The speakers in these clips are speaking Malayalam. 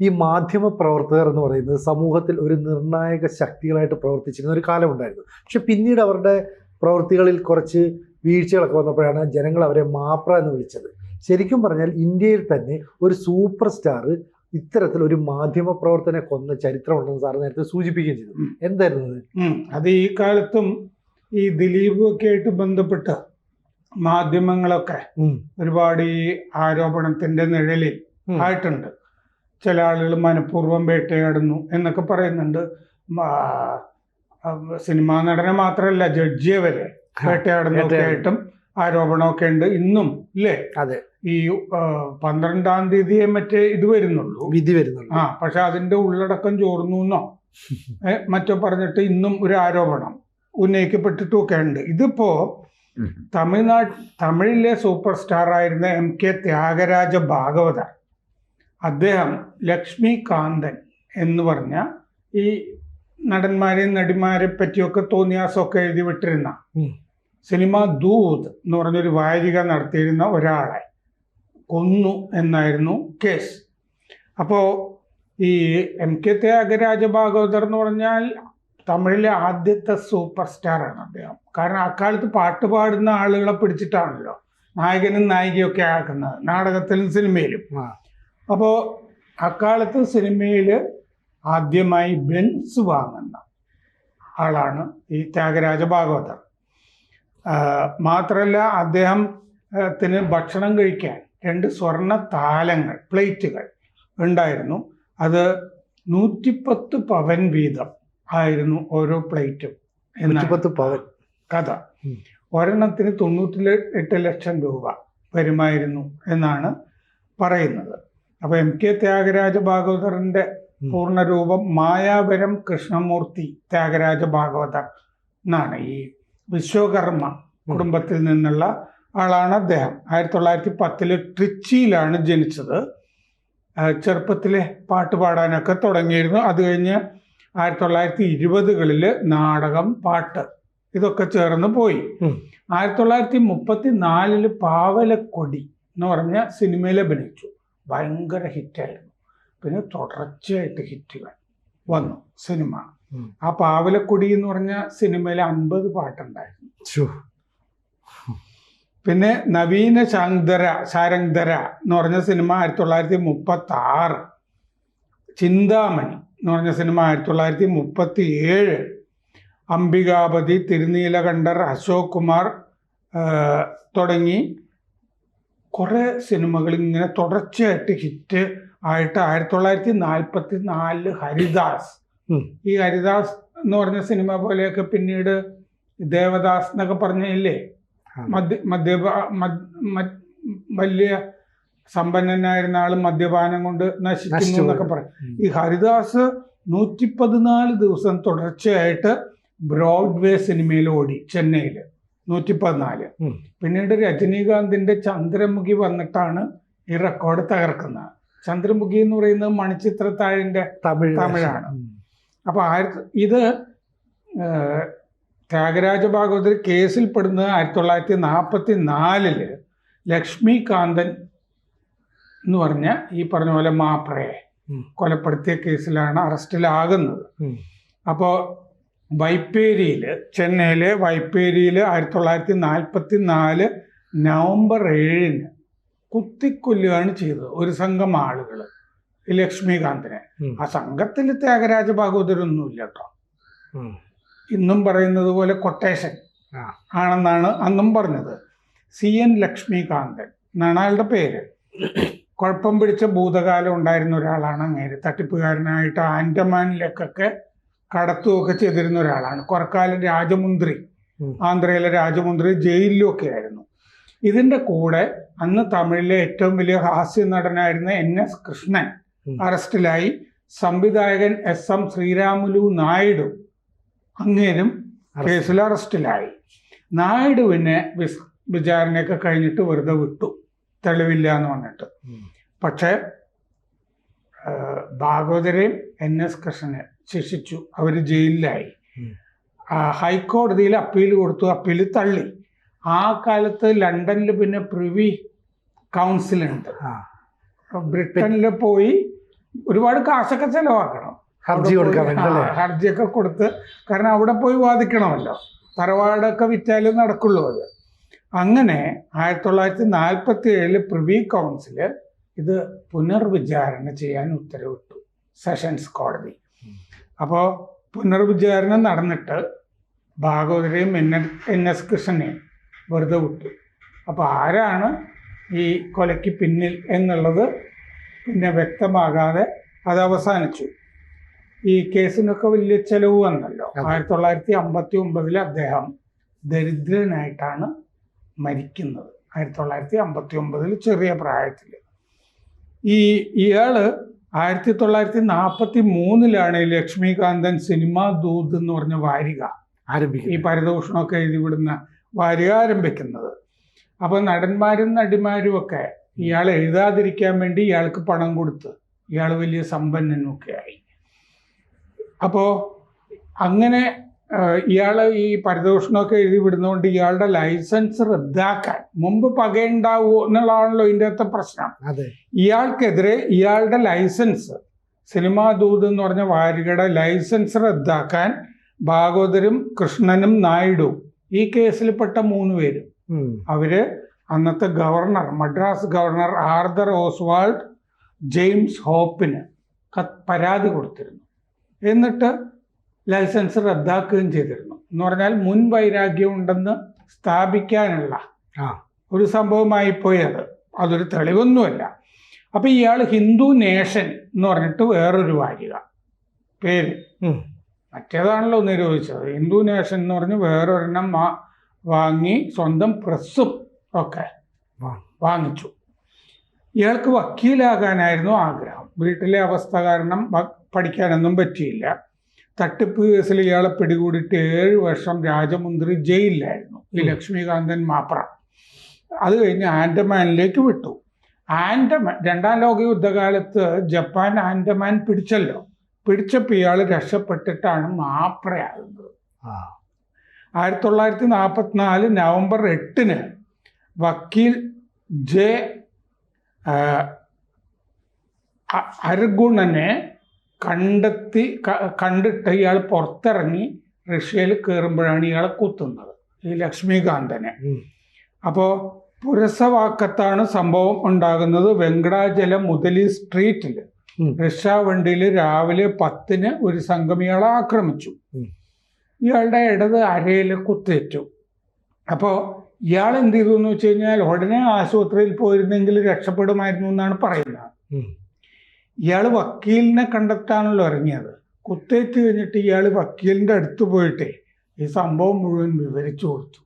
ഈ മാധ്യമ പ്രവർത്തകർ എന്ന് പറയുന്നത് സമൂഹത്തിൽ ഒരു നിർണായക ശക്തികളായിട്ട് പ്രവർത്തിച്ചിരുന്ന ഒരു കാലമുണ്ടായിരുന്നു പക്ഷെ പിന്നീട് അവരുടെ പ്രവൃത്തികളിൽ കുറച്ച് വീഴ്ചകളൊക്കെ വന്നപ്പോഴാണ് ജനങ്ങൾ അവരെ മാപ്ര എന്ന് വിളിച്ചത്. ശരിക്കും പറഞ്ഞാൽ ഇന്ത്യയിൽ തന്നെ ഒരു സൂപ്പർ സ്റ്റാർ ഇത്തരത്തിൽ ഒരു മാധ്യമ പ്രവർത്തനെ കൊന്ന ചരിത്രമുണ്ടെന്ന് സാർ നേരത്തെ സൂചിപ്പിക്കുകയും ചെയ്തു. എന്തായിരുന്നു അത്? അത് ഈ കാലത്തും ഈ ദിലീപും ഒക്കെ ആയിട്ട് ബന്ധപ്പെട്ട മാധ്യമങ്ങളൊക്കെ. ഒരുപാട് ഈ ആരോപണത്തിന്റെ നിഴലിൽ ആയിട്ടുണ്ട്. ചില ആളുകൾ മനഃപൂർവം വേട്ടയാടുന്നു എന്നൊക്കെ പറയുന്നുണ്ട്. സിനിമാ നടനെ മാത്രമല്ല ജഡ്ജിയെ വരെ വേട്ടയാടുന്നൊക്കെ വേട്ടയാടുന്നു. ആയിട്ടും ആരോപണമൊക്കെ ഉണ്ട് ഇന്നും അല്ലേ അതെ. ഈ പന്ത്രണ്ടാം തീയതിയെ മറ്റേ ഇത് വരുന്നുള്ളൂ. വിധി വരുന്നുള്ളൂ. ആ പക്ഷെ അതിന്റെ ഉള്ളടക്കം ചോർന്നു എന്നോ? മറ്റോ പറഞ്ഞിട്ട് ഇന്നും ഒരു ആരോപണം ഉന്നയിക്കപ്പെട്ടിട്ടുമൊക്കെ ഉണ്ട്. ഇതിപ്പോ തമിഴ്നാട് തമിഴിലെ സൂപ്പർ സ്റ്റാർ ആയിരുന്ന എം കെ ത്യാഗരാജ ഭാഗവതർ അദ്ദേഹം ലക്ഷ്മി കാന്തൻ എന്ന് പറഞ്ഞ ഈ നടന്മാരെയും നടിമാരെ പറ്റിയൊക്കെ തോന്നിയാസമൊക്കെ എഴുതി വിട്ടിരുന്ന സിനിമ ദൂത് എന്ന് പറഞ്ഞൊരു വാരിക നടത്തിയിരുന്ന ഒരാളെ കൊന്നു എന്നായിരുന്നു കേസ്. അപ്പോൾ ഈ എം കെ ത്യാഗരാജ ഭാഗവതർ എന്ന് പറഞ്ഞാൽ തമിഴിലെ ആദ്യത്തെ സൂപ്പർ സ്റ്റാർ ആണ് അദ്ദേഹം. കാരണം അക്കാലത്ത് പാട്ട് പാടുന്ന ആളുകളെ പിടിച്ചിട്ടാണല്ലോ നായകനും നായികയൊക്കെ ആക്കുന്നത്. നാടകത്തിലും സിനിമയിലും. അപ്പോൾ അക്കാലത്ത് സിനിമയിൽ ആദ്യമായി ബെൻസ് വാങ്ങുന്ന ആളാണ് ഈ ത്യാഗരാജ ഭാഗവതർ. മാത്രമല്ല അദ്ദേഹത്തിന് ഭക്ഷണം കഴിക്കാൻ രണ്ട് സ്വർണ താലങ്ങൾ പ്ലേറ്റുകൾ ഉണ്ടായിരുന്നു. അത് നൂറ്റിപ്പത്ത് പവൻ വീതം ആയിരുന്നു ഓരോ പ്ലേറ്റും നൂറ്റിപ്പത്ത് പവൻ. കഥ. ഒരെണ്ണത്തിന് തൊണ്ണൂറ്റി എട്ട് ലക്ഷം രൂപ വരുമായിരുന്നു എന്നാണ് പറയുന്നത്. അപ്പൊ എം കെ ത്യാഗരാജ ഭാഗവതറിന്റെ. പൂർണരൂപം മായാവരം കൃഷ്ണമൂർത്തി ത്യാഗരാജ ഭാഗവതർ എന്നാണ് ഈ വിശ്വകർമ്മ കുടുംബത്തിൽ നിന്നുള്ള ആളാണ് അദ്ദേഹം. ആയിരത്തി തൊള്ളായിരത്തി പത്തിൽ ട്രിച്ചിയിലാണ് ജനിച്ചത്. ചെറുപ്പത്തിലെ പാട്ട് പാടാനൊക്കെ തുടങ്ങിയിരുന്നു. അത് കഴിഞ്ഞ് ആയിരത്തി തൊള്ളായിരത്തി ഇരുപതുകളിൽ നാടകം പാട്ട് ഇതൊക്കെ ചേർന്ന് പോയി. ആയിരത്തി തൊള്ളായിരത്തി മുപ്പത്തി നാലിൽ പാവലക്കൊടി എന്ന് പറഞ്ഞ സിനിമയിൽ അഭിനയിച്ചു. ഭയങ്കര ഹിറ്റായിരുന്നു. പിന്നെ തുടർച്ചയായിട്ട് ഹിറ്റുകൾ വന്നു സിനിമ. ആ പാവലക്കൊടി എന്ന് പറഞ്ഞ സിനിമയിൽ അൻപത് പാട്ടുണ്ടായിരുന്നു. പിന്നെ നവീന ശാന്തര ശാരംഗധര എന്ന് പറഞ്ഞ സിനിമ ആയിരത്തി തൊള്ളായിരത്തി മുപ്പത്തി ആറ് ചിന്താമണി എന്ന് പറഞ്ഞ സിനിമ ആയിരത്തി തൊള്ളായിരത്തി മുപ്പത്തി ഏഴ് അംബികാപതി തിരുനീലകണ്ഠർ അശോക് കുമാർ തുടങ്ങി കുറേ സിനിമകൾ ഇങ്ങനെ തുടർച്ചയായിട്ട് ഹിറ്റ് ആയിട്ട് ആയിരത്തി തൊള്ളായിരത്തി നാൽപ്പത്തി നാലിൽ ഹരിദാസ് ഈ ഹരിദാസ് എന്ന് പറഞ്ഞ സിനിമ പോലെയൊക്കെ പിന്നീട് ദേവദാസ് എന്നൊക്കെ പറഞ്ഞില്ലേ? മദ്യ മദ്യ വലിയ സമ്പന്നനായിരുന്ന ആൾ മദ്യപാനം കൊണ്ട് നശിക്കുന്നു എന്നൊക്കെ. പറയും ഈ ഹരിദാസ് നൂറ്റി പതിനാല് ദിവസം തുടർച്ചയായിട്ട് ബ്രോഡ്വേ സിനിമയിൽ ഓടി ചെന്നൈയിൽ നൂറ്റി പതിനാല്. പിന്നീട് രജനീകാന്തിന്റെ ചന്ദ്രമുഖി വന്നിട്ടാണ് ഈ റെക്കോർഡ് തകർക്കുന്നത്. ചന്ദ്രമുഖി എന്ന് പറയുന്നത് മണിച്ചിത്രത്താഴിന്റെ തമിഴ് തമിഴാണ്. അപ്പൊ ആയിരത്തി ഇത് ത്യാഗരാജ ഭാഗവതർ കേസിൽപ്പെടുന്നത് ആയിരത്തി തൊള്ളായിരത്തി നാൽപ്പത്തി നാലിൽ ലക്ഷ്മികാന്തൻ എന്ന് പറഞ്ഞ ഈ പറഞ്ഞ പോലെ മാപ്രയെ കൊലപ്പെടുത്തിയ കേസിലാണ് അറസ്റ്റിലാകുന്നത്. അപ്പോ അപ്പോൾ വൈപ്പേരിയിൽ ചെന്നൈയിലെ വൈപ്പേരിയിൽ ആയിരത്തി തൊള്ളായിരത്തി നാൽപ്പത്തി നാല് നവംബർ ഏഴിന് കുത്തിക്കൊല്ലുകയാണ് ചെയ്തത് ഒരു സംഘം ആളുകൾ ലക്ഷ്മികാന്തിനെ. ആ സംഘത്തിൽ ത്യാഗരാജ ഭാഗവതരൊന്നുമില്ല കേട്ടോ. ഇന്നും പറയുന്നത് പോലെ കൊട്ടേഷൻ ആണെന്നാണ് അന്നും പറഞ്ഞത്. സി എൻ ലക്ഷ്മികാന്തൻ എന്നാണ് അയാളുടെ പേര്. കുഴപ്പം പിടിച്ച ഭൂതകാലം ഉണ്ടായിരുന്ന ഒരാളാണ് അങ്ങേര്. തട്ടിപ്പുകാരനായിട്ട് ആൻഡമാനിലേക്കൊക്കെ കടത്തുകയൊക്കെ ചെയ്തിരുന്ന ഒരാളാണ്. കുറക്കാലം രാജമുന്ത്രി ആന്ധ്രയിലെ രാജമുന്ത്രി ജയിലിലൊക്കെ ആയിരുന്നു. ഇതിന്റെ കൂടെ അന്ന് തമിഴിലെ ഏറ്റവും വലിയ ഹാസ്യ നടനായിരുന്ന എൻ എസ് കൃഷ്ണൻ അറസ്റ്റിലായി. സംവിധായകൻ എസ് എം ശ്രീരാമുലു നായിഡു അങ്ങേരും കേസിൽ അറസ്റ്റിലായി. നായിഡുവിനെ വിസ് വിചാരണയൊക്കെ കഴിഞ്ഞിട്ട് വെറുതെ വിട്ടു. തെളിവില്ല എന്ന് പറഞ്ഞിട്ട്. പക്ഷേ ഭാഗവതരെയും എൻ എസ് കൃഷ്ണനെ ശിക്ഷിച്ചു. അവർ ജയിലിലായി. ഹൈക്കോടതിയിൽ അപ്പീൽ കൊടുത്തു. അപ്പീൽ തള്ളി. ആ കാലത്ത് ലണ്ടനിൽ പിന്നെ പ്രിവി കൗൺസിലുണ്ട്. ബ്രിട്ടനിൽ പോയി ഒരുപാട് കാശൊക്കെ ചെലവാക്കണം. ഹർജി ഹർജിയൊക്കെ കൊടുത്ത് കാരണം അവിടെ പോയി വാദിക്കണമല്ലോ. തറവാടൊക്കെ വിറ്റാലും നടക്കുള്ളൂ അത്. അങ്ങനെ ആയിരത്തി തൊള്ളായിരത്തി നാൽപ്പത്തി ഏഴിൽ പ്രിവി കൗൺസിൽ ഇത് പുനർവിചാരണ ചെയ്യാൻ ഉത്തരവിട്ടു. സെഷൻസ് കോടതി. അപ്പോൾ പുനർവിചാരണം നടന്നിട്ട് ഭാഗവതരെയും എൻ എൻ എസ് കൃഷ്ണനെയും വെറുതെ വിട്ടു. അപ്പോൾ ആരാണ് ഈ കൊലയ്ക്ക് പിന്നിൽ എന്നുള്ളത് പിന്നെ വ്യക്തമാകാതെ അത് അവസാനിച്ചു. ഈ കേസിനൊക്കെ വലിയ ചെലവ് വന്നല്ലോ. ആയിരത്തി തൊള്ളായിരത്തി അമ്പത്തി ഒമ്പതിൽ അദ്ദേഹം ദരിദ്രനായിട്ടാണ് മരിക്കുന്നത്. ആയിരത്തി തൊള്ളായിരത്തി അമ്പത്തി ഒമ്പതിൽ ചെറിയ പ്രായത്തിൽ ഈ ഇയാൾ ആയിരത്തി തൊള്ളായിരത്തി നാൽപ്പത്തി മൂന്നിലാണ് ഈ ലക്ഷ്മികാന്തൻ സിനിമാ ദൂത് എന്ന് പറഞ്ഞ വാരിക ഈ പരിതോഷണമൊക്കെ എഴുതി വിടുന്ന വാരിക ആരംഭിക്കുന്നത്. അപ്പോൾ നടന്മാരും നടിമാരും ഒക്കെ ഇയാൾ എഴുതാതിരിക്കാൻ വേണ്ടി ഇയാൾക്ക് പണം കൊടുത്ത് ഇയാൾ വലിയ സമ്പന്നനൊക്കെ ആയി. അപ്പോൾ അങ്ങനെ ഇയാൾ ഈ പരദൂഷണമൊക്കെ എഴുതി വിടുന്നതുകൊണ്ട് ഇയാളുടെ ലൈസൻസ് റദ്ദാക്കാൻ മുമ്പ് പകയുണ്ടാവുമോ എന്നുള്ളതാണല്ലോ ഇതിന്റെ അകത്തെ പ്രശ്നം. അതെ. ഇയാൾക്കെതിരെ ഇയാളുടെ ലൈസൻസ് സിനിമാ ദൂത് എന്ന് പറഞ്ഞ വാരികയുടെ ലൈസൻസ് റദ്ദാക്കാൻ ഭാഗവതരും കൃഷ്ണനും നായിഡുവും ഈ കേസിൽപ്പെട്ട മൂന്ന് പേരും. അവർ അന്നത്തെ governor Madras governor Arthur Oswald James ഹോപ്പിന് പരാതി കൊടുത്തിരുന്നു. എന്നിട്ട് ലൈസൻസ് റദ്ദാക്കുകയും ചെയ്തിരുന്നു. എന്ന് പറഞ്ഞാൽ മുൻ വൈരാഗ്യം ഉണ്ടെന്ന് സ്ഥാപിക്കാനുള്ള. ഒരു സംഭവമായി പോയി അത് അതൊരു തെളിവൊന്നുമല്ല. അപ്പൊ ഇയാൾ ഹിന്ദു നേഷൻ എന്ന് പറഞ്ഞിട്ട് വേറൊരു വാരിക പേര്. മറ്റേതാണല്ലോ ഒന്ന് നിരോധിച്ചത്. ഹിന്ദു നേഷൻ എന്ന് പറഞ്ഞ് വേറൊരെണ്ണം വാങ്ങി സ്വന്തം പ്രസ്സും ഒക്കെ. വാങ്ങിച്ചു. ഇയാൾക്ക് വക്കീലാകാനായിരുന്നു ആഗ്രഹം. വീട്ടിലെ അവസ്ഥ കാരണം പഠിക്കാനൊന്നും പറ്റിയില്ല. തട്ടിപ്പ് കേസിൽ ഇയാളെ പിടികൂടിയിട്ട് ഏഴ് വർഷം രാജമന്ത്രി ജയിലിലായിരുന്നു. ഈ. ലക്ഷ്മികാന്തൻ മാപ്ര. അത് കഴിഞ്ഞ് ആൻഡമാനിലേക്ക് വിട്ടു. ആൻഡമാൻ രണ്ടാം ലോക യുദ്ധകാലത്ത് ജപ്പാൻ ആൻഡമാൻ പിടിച്ചല്ലോ. പിടിച്ചപ്പോൾ ഇയാൾ രക്ഷപ്പെട്ടിട്ടാണ് മാപ്രയാകുന്നത്. ആയിരത്തി തൊള്ളായിരത്തി നാൽപ്പത്തിനാല് നവംബർ എട്ടിന് വക്കീൽ ജെ അരഗുണനെ കണ്ടെത്തി കണ്ടിട്ട് ഇയാൾ പുറത്തിറങ്ങി റഷ്യയിൽ കയറുമ്പോഴാണ് ഇയാളെ കുത്തുന്നത് ഈ ലക്ഷ്മികാന്തനെ. അപ്പോൾ പുരസവാക്കത്താണ് സംഭവം ഉണ്ടാകുന്നത് വെങ്കടാചലം മുതലി സ്ട്രീറ്റിൽ. റിക്ഷ വണ്ടിയിൽ രാവിലെ പത്തിന് ഒരു സംഘം ഇയാളെ ആക്രമിച്ചു. ഇയാളുടെ ഇടത് അരയിൽ കുത്തേറ്റു അപ്പോൾ ഇയാൾ എന്ത് ചെയ്തു എന്ന് വെച്ച് കഴിഞ്ഞാൽ ഉടനെ ആശുപത്രിയിൽ പോയിരുന്നെങ്കിൽ രക്ഷപ്പെടുമായിരുന്നു എന്നാണ് പറയുന്നത്. ഇയാൾ വക്കീലിനെ കണ്ടെത്താണല്ലോ ഇറങ്ങിയത്. കുത്തേറ്റ് കഴിഞ്ഞിട്ട് ഇയാൾ വക്കീലിന്റെ അടുത്ത് പോയിട്ട് ഈ സംഭവം മുഴുവൻ വിവരിച്ചു കൊടുത്തു.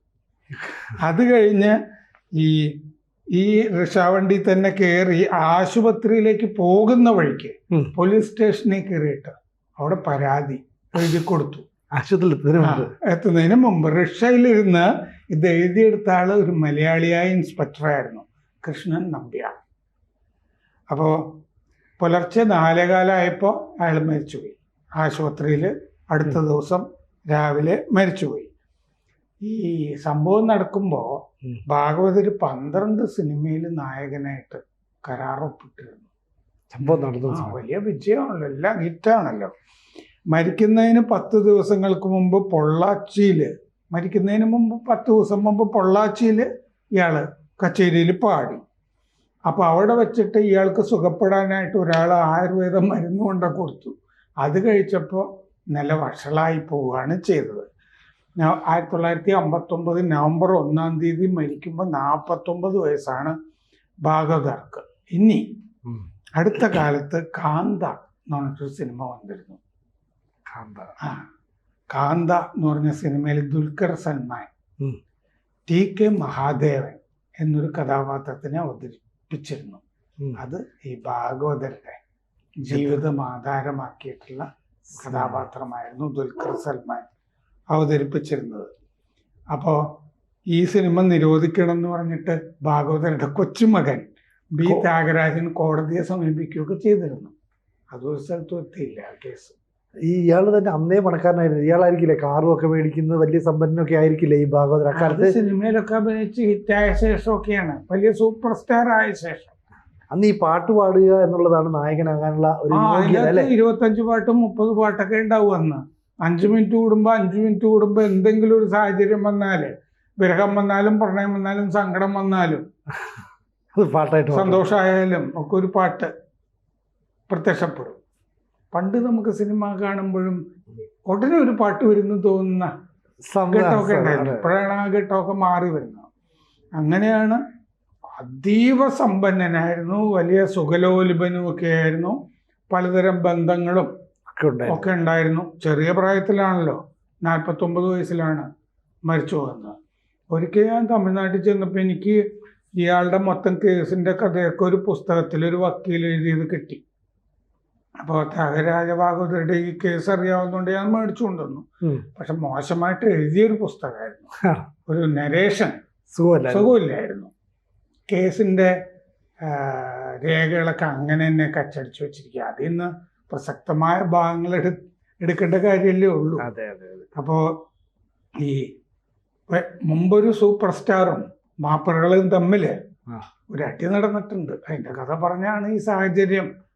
അത് കഴിഞ്ഞ് ഈ ഈ റിക്ഷാവണ്ടി തന്നെ കയറി ആശുപത്രിയിലേക്ക് പോകുന്ന വഴിക്ക് പോലീസ് സ്റ്റേഷനിൽ കയറിയിട്ട് അവിടെ പരാതി എഴുതി കൊടുത്തു. ആശുപത്രിയിൽ എത്തുന്നതിന് മുമ്പ്. റിക്ഷയിലിരുന്ന് ഇത് എഴുതിയെടുത്ത ആൾ ഒരു മലയാളിയായ ഇൻസ്പെക്ടറായിരുന്നു കൃഷ്ണൻ നമ്പ്യാർ. അപ്പോൾ പുലർച്ചെ നാലേകാലമായപ്പോൾ അയാൾ മരിച്ചുപോയി. ആശുപത്രിയിൽ അടുത്ത ദിവസം രാവിലെ മരിച്ചുപോയി. ഈ സംഭവം നടക്കുമ്പോൾ. ഭാഗവതർ പന്ത്രണ്ട് സിനിമയിൽ നായകനായിട്ട് കരാറൊപ്പിട്ടിരുന്നു. സംഭവം നടന്നു വലിയ വിജയമാണല്ലോ എല്ലാം ഹിറ്റാണല്ലോ. മരിക്കുന്നതിന് പത്ത് ദിവസങ്ങൾക്ക് മുമ്പ് പൊള്ളാച്ചിയിൽ മരിക്കുന്നതിന് മുമ്പ് പത്ത് ദിവസം മുമ്പ് പൊള്ളാച്ചിയിൽ ഇയാൾ കച്ചേരിയിൽ പാടി. അപ്പോൾ അവിടെ വെച്ചിട്ട് ഇയാൾക്ക് സുഖപ്പെടാനായിട്ട് ഒരാൾ ആയുർവേദം മരുന്ന് കൊണ്ട് കൊടുത്തു. അത് കഴിച്ചപ്പോൾ നില വഷളായി പോവുകയാണ് ചെയ്തത്. ആയിരത്തി തൊള്ളായിരത്തി അമ്പത്തൊമ്പത് നവംബർ ഒന്നാം തീയതി മരിക്കുമ്പോൾ നാൽപ്പത്തൊമ്പത് വയസ്സാണ് ഭാഗവതർക്ക്. ഇനി അടുത്ത കാലത്ത് കാന്ത എന്ന് പറഞ്ഞിട്ടൊരു സിനിമ വന്നിരുന്നു. കാന്ത. ആ കാന്ത എന്ന് പറഞ്ഞ സിനിമയിൽ ദുൽഖർ സൽമാൻ. ടി കെ മഹാദേവൻ എന്നൊരു കഥാപാത്രത്തിനെ അവതരിപ്പിച്ചിരുന്നു ഉം. അത് ഈ ഭാഗവതരുടെ ജീവിതം ആധാരമാക്കിയിട്ടുള്ള കഥാപാത്രമായിരുന്നു ദുൽഖർ സൽമാൻ അവതരിപ്പിച്ചിരുന്നത്. അപ്പോൾ ഈ സിനിമ നിരോധിക്കണം എന്ന് പറഞ്ഞിട്ട് ഭാഗവതരുടെ കൊച്ചുമകൻ ബി ത്യാഗരാജൻ കോടതിയെ സമീപിക്കുകയൊക്കെ ചെയ്തിരുന്നു. അതൊരു സ്ഥലത്തും എത്തിയില്ല കേസ്. ഈ ഇയാൾ തന്നെ അന്നേ പണക്കാരനായിരുന്നു. ഇയാളായിരിക്കില്ലേ കാറും ഒക്കെ മേടിക്കുന്നത് വലിയ സമ്പന്നൊക്കെ ആയിരിക്കില്ലേ ഈ ഭാഗവതർ അക്കാലത്ത് സിനിമയിലൊക്കെ അഭിനയിച്ച് ഹിറ്റായ ശേഷമൊക്കെയാണ്. വലിയ സൂപ്പർ സ്റ്റാർ ആയ ശേഷം. അന്ന് ഈ പാട്ട് പാടുക എന്നുള്ളതാണ് നായകനാകാനുള്ള ഒരു ഇരുപത്തഞ്ച് പാട്ടും മുപ്പത് പാട്ടൊക്കെ ഉണ്ടാവും അന്ന്. അഞ്ച് മിനിറ്റ് കൂടുമ്പോ അഞ്ച് മിനിറ്റ് കൂടുമ്പോ എന്തെങ്കിലും ഒരു സാഹചര്യം വന്നാൽ വിരഹം വന്നാലും പ്രണയം വന്നാലും സങ്കടം വന്നാലും പാട്ടായിട്ട്. സന്തോഷമായാലും ഒക്കെ ഒരു പാട്ട് പ്രത്യക്ഷപ്പെടും. പണ്ട് നമുക്ക് സിനിമ കാണുമ്പോഴും ഉടനെ ഒരു പാട്ട് വരുന്നു തോന്നുന്ന ഘട്ടമൊക്കെ ഉണ്ടായിരുന്നു. ഇപ്പോഴാണ് ആ ഘട്ടമൊക്കെ മാറി വരുന്നത്. അങ്ങനെയാണ് അതീവ സമ്പന്നനായിരുന്നു വലിയ സുഖലോലുപനും ഒക്കെ ആയിരുന്നു പലതരം ബന്ധങ്ങളും ഒക്കെ ഉണ്ടായിരുന്നു. ഒക്കെ ഉണ്ടായിരുന്നു. ചെറിയ പ്രായത്തിലാണല്ലോ നാൽപ്പത്തൊമ്പത് വയസ്സിലാണ് മരിച്ചു പോകുന്നത്. ഒരിക്കൽ ഞാൻ തമിഴ്നാട്ടിൽ ചെന്നപ്പോൾ എനിക്ക് ഇയാളുടെ മൊത്തം കേസിന്റെ കഥയൊക്കെ ഒരു പുസ്തകത്തിൽ ഒരു വക്കീൽ എഴുതിയത് കിട്ടി. അപ്പോൾ ത്യാഗരാജ ഭാഗവതരുടെ ഈ കേസ് അറിയാവുന്നതുകൊണ്ട് ഞാൻ മേടിച്ചു കൊണ്ടുവന്നു. പക്ഷെ മോശമായിട്ട് എഴുതിയൊരു പുസ്തകമായിരുന്നു. ഒരു നരേഷൻ സുഖമല്ലായിരുന്നു. കേസിന്റെ രേഖകളൊക്കെ അങ്ങനെ തന്നെ കച്ചടിച്ചു വെച്ചിരിക്കുക. അതിൽ നിന്ന് പ്രസക്തമായ ഭാഗങ്ങൾ എടു എടുക്കേണ്ട കാര്യമല്ലേ ഉള്ളൂ. അപ്പോൾ ഈ മുമ്പൊരു സൂപ്പർ സ്റ്റാറും മാപ്പിളകളും തമ്മിൽ ഒരു അടി നടന്നിട്ടുണ്ട്. അതിന്റെ കഥ പറഞ്ഞാണ് ഈ സാഹചര്യം.